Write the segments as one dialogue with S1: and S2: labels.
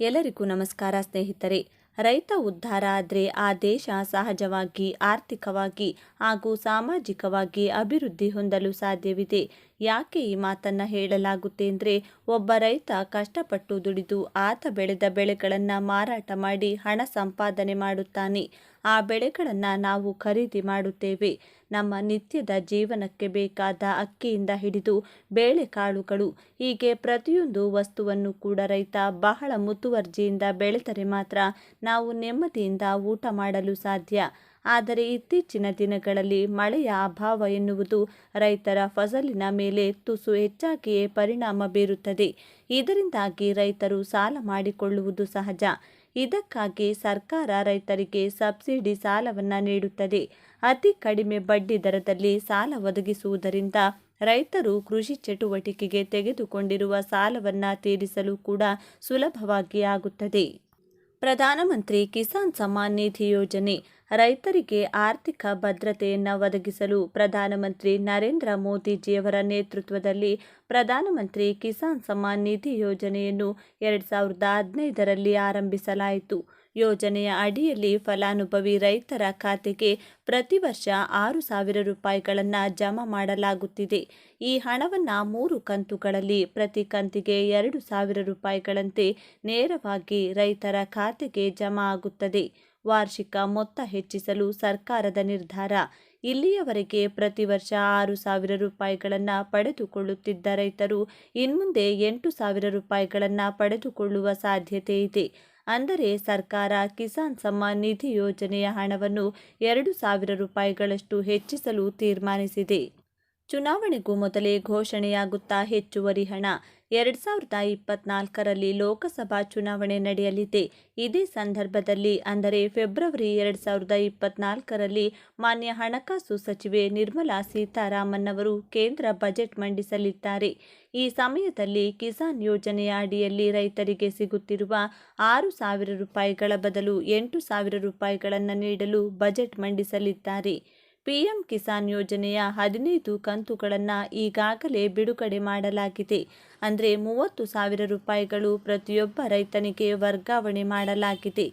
S1: ಎಲ್ಲರಿಗೂ ನಮಸ್ಕಾರ ಸ್ನೇಹಿತರೆ. ರೈತ ಉದ್ಧಾರ ಆದರೆ ಆ ದೇಶ ಸಹಜವಾಗಿ, ಆರ್ಥಿಕವಾಗಿ ಹಾಗೂ ಸಾಮಾಜಿಕವಾಗಿ ಅಭಿವೃದ್ಧಿ ಹೊಂದಲು ಸಾಧ್ಯವಿದೆ. ಯಾಕೆ ಈ ಮಾತನ್ನು ಹೇಳಲಾಗುತ್ತೆ ಅಂದರೆ, ಒಬ್ಬ ರೈತ ಕಷ್ಟಪಟ್ಟು ದುಡಿದು ಆತ ಬೆಳೆದ ಬೆಳೆಗಳನ್ನು ಮಾರಾಟ ಮಾಡಿ ಹಣ ಸಂಪಾದನೆ ಮಾಡುತ್ತಾನೆ. ಆ ಬೆಳೆಗಳನ್ನು ನಾವು ಖರೀದಿ ಮಾಡುತ್ತೇವೆ. ನಮ್ಮ ನಿತ್ಯದ ಜೀವನಕ್ಕೆ ಬೇಕಾದ ಅಕ್ಕಿಯಿಂದ ಹಿಡಿದು ಬೇಳೆಕಾಳುಗಳು, ಹೀಗೆ ಪ್ರತಿಯೊಂದು ವಸ್ತುವನ್ನು ಕೂಡ ರೈತ ಬಹಳ ಮುತುವರ್ಜಿಯಿಂದ ಬೆಳೆದರೆ ಮಾತ್ರ ನಾವು ನೆಮ್ಮದಿಯಿಂದ ಊಟ ಮಾಡಲು ಸಾಧ್ಯ. ಆದರೆ ಇತ್ತೀಚಿನ ದಿನಗಳಲ್ಲಿ ಮಳೆಯ ಅಭಾವ ಎನ್ನುವುದು ರೈತರ ಫಸಲಿನ ಮೇಲೆ ತುಸು ಹೆಚ್ಚಾಗಿಯೇ ಪರಿಣಾಮ ಬೀರುತ್ತದೆ. ಇದರಿಂದಾಗಿ ರೈತರು ಸಾಲ ಮಾಡಿಕೊಳ್ಳುವುದು ಸಹಜ. ಇದಕ್ಕಾಗಿ ಸರ್ಕಾರ ರೈತರಿಗೆ ಸಬ್ಸಿಡಿ ಸಾಲವನ್ನು ನೀಡುತ್ತದೆ. ಅತಿ ಕಡಿಮೆ ಬಡ್ಡಿ ದರದಲ್ಲಿ ಸಾಲ ಒದಗಿಸುವುದರಿಂದ ರೈತರು ಕೃಷಿ ಚಟುವಟಿಕೆಗೆ ತೆಗೆದುಕೊಂಡಿರುವ ಸಾಲವನ್ನು ತೀರಿಸಲು ಕೂಡ ಸುಲಭವಾಗಿ ಆಗುತ್ತದೆ. ಪ್ರಧಾನಮಂತ್ರಿ ಕಿಸಾನ್ ಸಮ್ಮಾನ್ ನಿಧಿ ಯೋಜನೆ ರೈತರಿಗೆ ಆರ್ಥಿಕ ಭದ್ರತೆಯನ್ನು ಒದಗಿಸಲು ಪ್ರಧಾನಮಂತ್ರಿ ನರೇಂದ್ರ ಮೋದಿಜಿಯವರ ನೇತೃತ್ವದಲ್ಲಿ ಪ್ರಧಾನಮಂತ್ರಿ ಕಿಸಾನ್ ಸಮ್ಮಾನ್ ನಿಧಿ ಯೋಜನೆಯನ್ನು ಎರಡು ಸಾವಿರದ ಹದಿನೈದರಲ್ಲಿ ಆರಂಭಿಸಲಾಯಿತು. ಯೋಜನೆಯ ಅಡಿಯಲ್ಲಿ ಫಲಾನುಭವಿ ರೈತರ ಖಾತೆಗೆ ಪ್ರತಿ ವರ್ಷ ಆರು ಸಾವಿರ ರೂಪಾಯಿಗಳನ್ನು ಜಮಾ ಮಾಡಲಾಗುತ್ತಿದೆ. ಈ ಹಣವನ್ನು ಮೂರು ಕಂತುಗಳಲ್ಲಿ ಪ್ರತಿ ಕಂತಿಗೆ ಎರಡು ಸಾವಿರ ರೂಪಾಯಿಗಳಂತೆ ನೇರವಾಗಿ ರೈತರ ಖಾತೆಗೆ ಜಮಾ ಆಗುತ್ತದೆ. ವಾರ್ಷಿಕ ಮೊತ್ತ ಹೆಚ್ಚಿಸಲು ಸರ್ಕಾರದ ನಿರ್ಧಾರ. ಇಲ್ಲಿಯವರೆಗೆ ಪ್ರತಿ ವರ್ಷ ಆರು ಸಾವಿರ ರೂಪಾಯಿಗಳನ್ನು ಪಡೆದುಕೊಳ್ಳುತ್ತಿದ್ದ ರೈತರು ಇನ್ಮುಂದೆ ಎಂಟು ಸಾವಿರ ರೂಪಾಯಿಗಳನ್ನು ಪಡೆದುಕೊಳ್ಳುವ ಸಾಧ್ಯತೆ ಇದೆ. ಅಂದರೆ ಸರ್ಕಾರ ಕಿಸಾನ್ ಸಮ್ಮಾನ್ ನಿಧಿ ಯೋಜನೆಯ ಹಣವನ್ನು ಎರಡು ಸಾವಿರ ರೂಪಾಯಿಗಳಷ್ಟು ಹೆಚ್ಚಿಸಲು ತೀರ್ಮಾನಿಸಿದೆ. ಚುನಾವಣೆಗೂ ಮೊದಲೇ ಘೋಷಣೆಯಾಗುತ್ತಾ ಹೆಚ್ಚುವರಿ ಹಣ. ಎರಡು ಸಾವಿರದ ಇಪ್ಪತ್ನಾಲ್ಕರಲ್ಲಿ ಲೋಕಸಭಾ ಚುನಾವಣೆ ನಡೆಯಲಿದೆ. ಇದೇ ಸಂದರ್ಭದಲ್ಲಿ, ಅಂದರೆ ಫೆಬ್ರವರಿ ಎರಡು ಸಾವಿರದ ಇಪ್ಪತ್ನಾಲ್ಕರಲ್ಲಿ, ಮಾನ್ಯ ಹಣಕಾಸು ಸಚಿವೆ ನಿರ್ಮಲಾ ಸೀತಾರಾಮನ್ ಅವರು ಕೇಂದ್ರ ಬಜೆಟ್ ಮಂಡಿಸಲಿದ್ದಾರೆ. ಈ ಸಮಯದಲ್ಲಿ ಕಿಸಾನ್ ಯೋಜನೆಯ ಅಡಿಯಲ್ಲಿ ರೈತರಿಗೆ ಸಿಗುತ್ತಿರುವ ಆರು ಸಾವಿರ ರೂಪಾಯಿಗಳ ಬದಲು ಎಂಟು ಸಾವಿರ ರೂಪಾಯಿಗಳನ್ನು ನೀಡಲು ಬಜೆಟ್ ಮಂಡಿಸಲಿದ್ದಾರೆ. ಪಿಎಂ ಕಿಸಾನ್ ಯೋಜನೆಯ ಹದಿನೈದು ಕಂತುಗಳನ್ನು ಈಗಾಗಲೇ ಬಿಡುಗಡೆ ಮಾಡಲಾಗಿದೆ. ಅಂದರೆ ಮೂವತ್ತು ಸಾವಿರ ರೂಪಾಯಿಗಳು ಪ್ರತಿಯೊಬ್ಬ ರೈತನಿಗೆ ವರ್ಗಾವಣೆ ಮಾಡಲಾಗಿದೆ.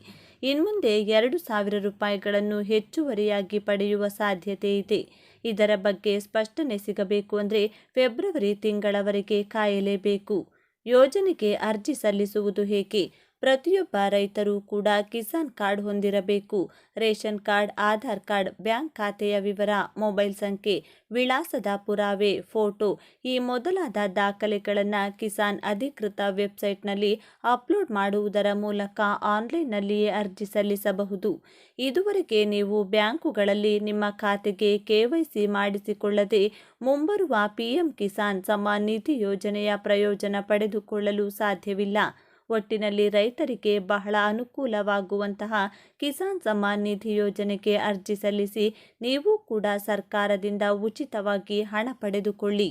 S1: ಇನ್ಮುಂದೆ ಎರಡು ಸಾವಿರ ರೂಪಾಯಿಗಳನ್ನು ಹೆಚ್ಚುವರಿಯಾಗಿ ಪಡೆಯುವ ಸಾಧ್ಯತೆ ಇದೆ. ಇದರ ಬಗ್ಗೆ ಸ್ಪಷ್ಟನೆ ಸಿಗಬೇಕು ಅಂದರೆ ಫೆಬ್ರವರಿ ತಿಂಗಳವರೆಗೆ ಕಾಯಲೇಬೇಕು. ಯೋಜನೆಗೆ ಅರ್ಜಿ ಸಲ್ಲಿಸುವುದು ಹೇಗೆ? ಪ್ರತಿಯೊಬ್ಬ ರೈತರು ಕೂಡ ಕಿಸಾನ್ ಕಾರ್ಡ್ ಹೊಂದಿರಬೇಕು. Ration card, Aadhaar card, bank ಖಾತೆಯ ವಿವರ, ಮೊಬೈಲ್ ಸಂಖ್ಯೆ, ವಿಳಾಸದ ಪುರಾವೆ, ಫೋಟೋ ಈ ಮೊದಲಾದ ದಾಖಲೆಗಳನ್ನು ಕಿಸಾನ್ ಅಧಿಕೃತ ವೆಬ್ಸೈಟ್ನಲ್ಲಿ ಅಪ್ಲೋಡ್ ಮಾಡುವುದರ ಮೂಲಕ ಆನ್ಲೈನ್ನಲ್ಲಿಯೇ ಅರ್ಜಿ ಸಲ್ಲಿಸಬಹುದು. ಇದುವರೆಗೆ ನೀವು ಬ್ಯಾಂಕುಗಳಲ್ಲಿ ನಿಮ್ಮ ಖಾತೆಗೆ ಕೆವೈಸಿ ಮಾಡಿಸಿಕೊಳ್ಳದೆ ಮುಂಬರುವ ಪಿಎಂ ಕಿಸಾನ್ ಸಮ್ಮಾನ್ ನಿಧಿ ಯೋಜನೆಯ ಪ್ರಯೋಜನ ಪಡೆದುಕೊಳ್ಳಲು ಸಾಧ್ಯವಿಲ್ಲ. ಒಟ್ಟಿನಲ್ಲಿ ರೈತರಿಗೆ ಬಹಳ ಅನುಕೂಲವಾಗುವಂತಹ ಕಿಸಾನ್ ಸಮ್ಮಾನ್ ನಿಧಿ ಯೋಜನೆಗೆ ಅರ್ಜಿ ಸಲ್ಲಿಸಿ, ನೀವು ಕೂಡ ಸರ್ಕಾರದಿಂದ ಉಚಿತವಾಗಿ ಹಣ ಪಡೆದುಕೊಳ್ಳಿ.